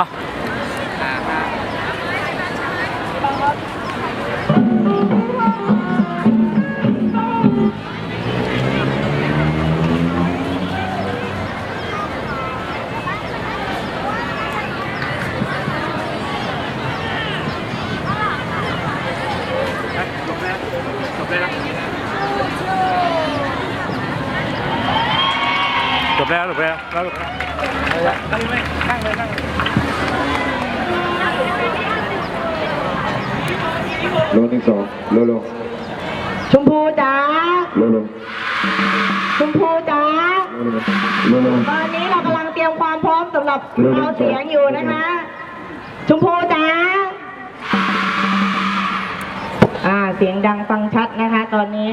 Ờ. hả chụp ra chụp ra đó chụp ra đây đây. โลหนึ่งสองโลโลชมพูจ๋าโลโลชมพูจ๋าโลโลตอนนี้เรากำลังเตรียมความพร้อมสำหรับเราเสียงอยู่นะคะชมพูจ๋าอ่าเสียงดังฟังชัดนะคะ ตอนนี้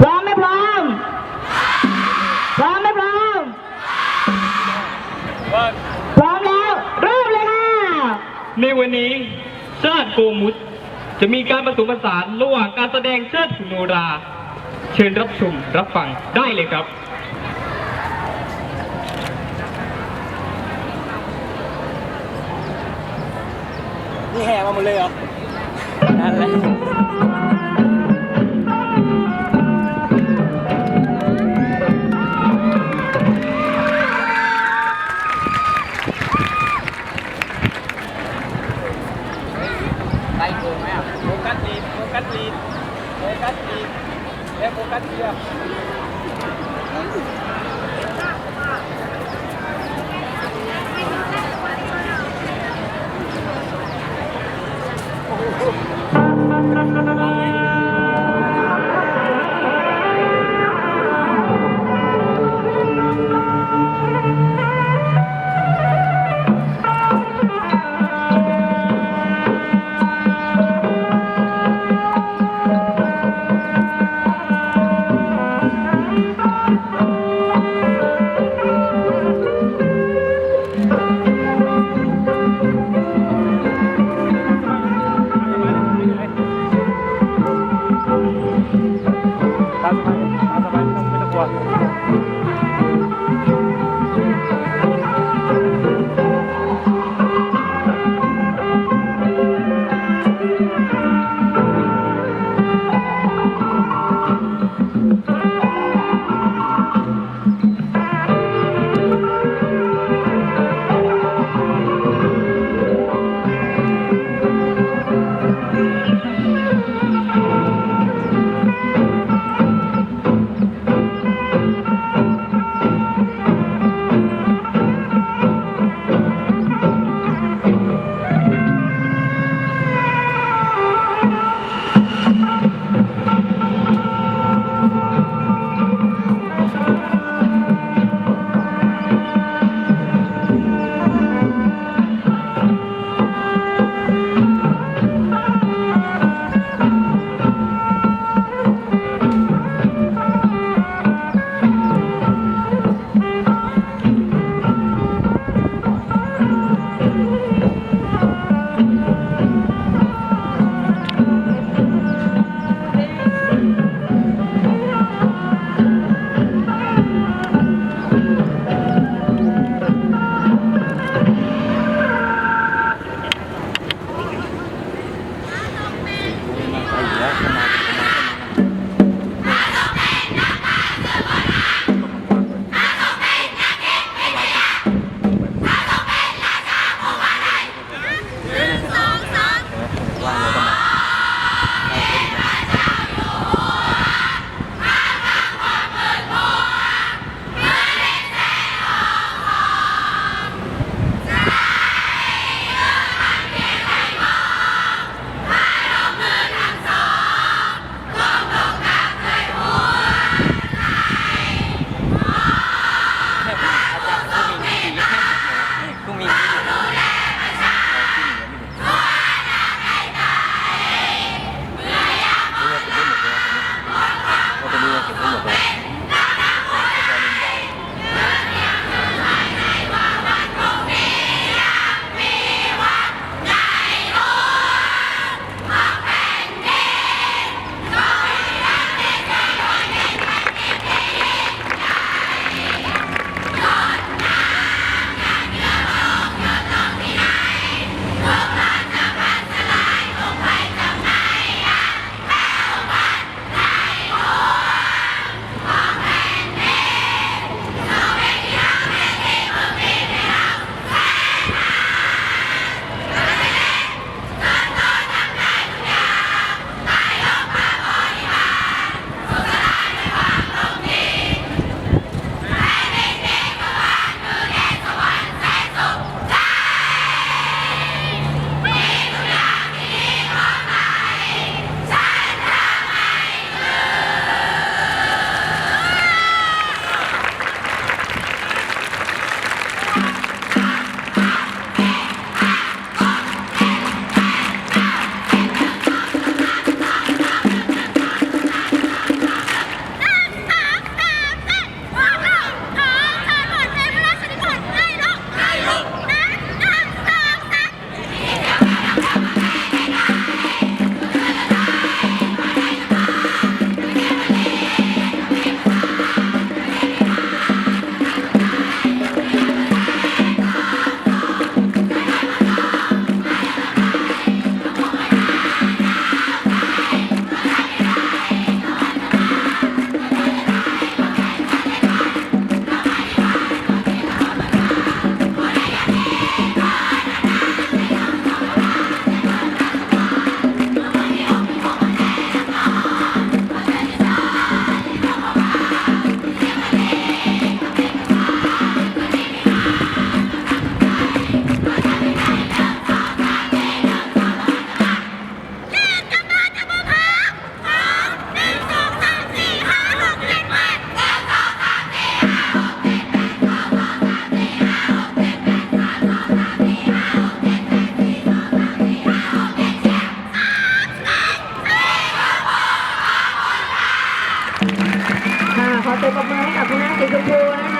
พร้อมไม่พร้อม พร้อมไม่พร้อม พร้อมแล้วเริ่มเลยค่ะ ในวันนี้ชาติโกมุตจะมีการผสมผสานระหว่างการแสดงเชิดโนรา เชิญรับชมรับฟังได้เลยครับนี่แห่มาหมดเลยเหรอนั่นแหละ เสียงปบมาให้กับคณะสีชมพูนะคะ